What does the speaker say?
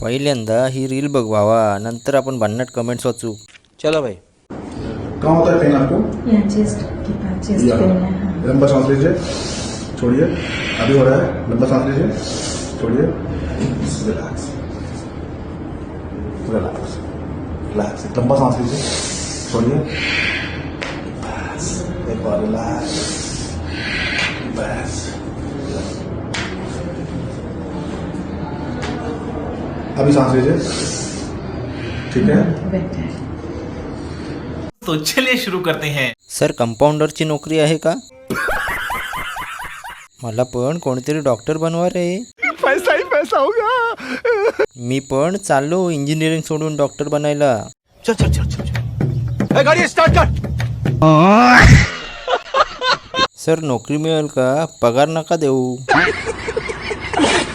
पहिल्यांदा ही रील बघवावा नंतर आपण भन्नाट कमेंट्स वाचू. चला भाई. कहाँ होता है पेन आपको? या चेस्ट के पास चेस्ट यहाँ। पेन है हाँ। लंबा सांस लीजिए। छोड़िए। अभी हो रहा है। लंबा सांस लीजिए। छोड़िए। रिलैक्स। रिलैक्स। रिलैक्स। लंबा सांस लीजिए। छोड़िए। बस। एक बार रिलैक्स। बस। अभी सांस लीजिए। ठीक है? तो चलिए शुरू करते हैं। सर कंपाऊंडरची नोकरी आहे का? मला पण कोणतरी डॉक्टर बनवा रे पैसा ही पैसा होगा. मी पण चाललो इंजिनिअरिंग सोडून डॉक्टर बनायला. सर नोकरी मिळेल का? पगार नका देऊ.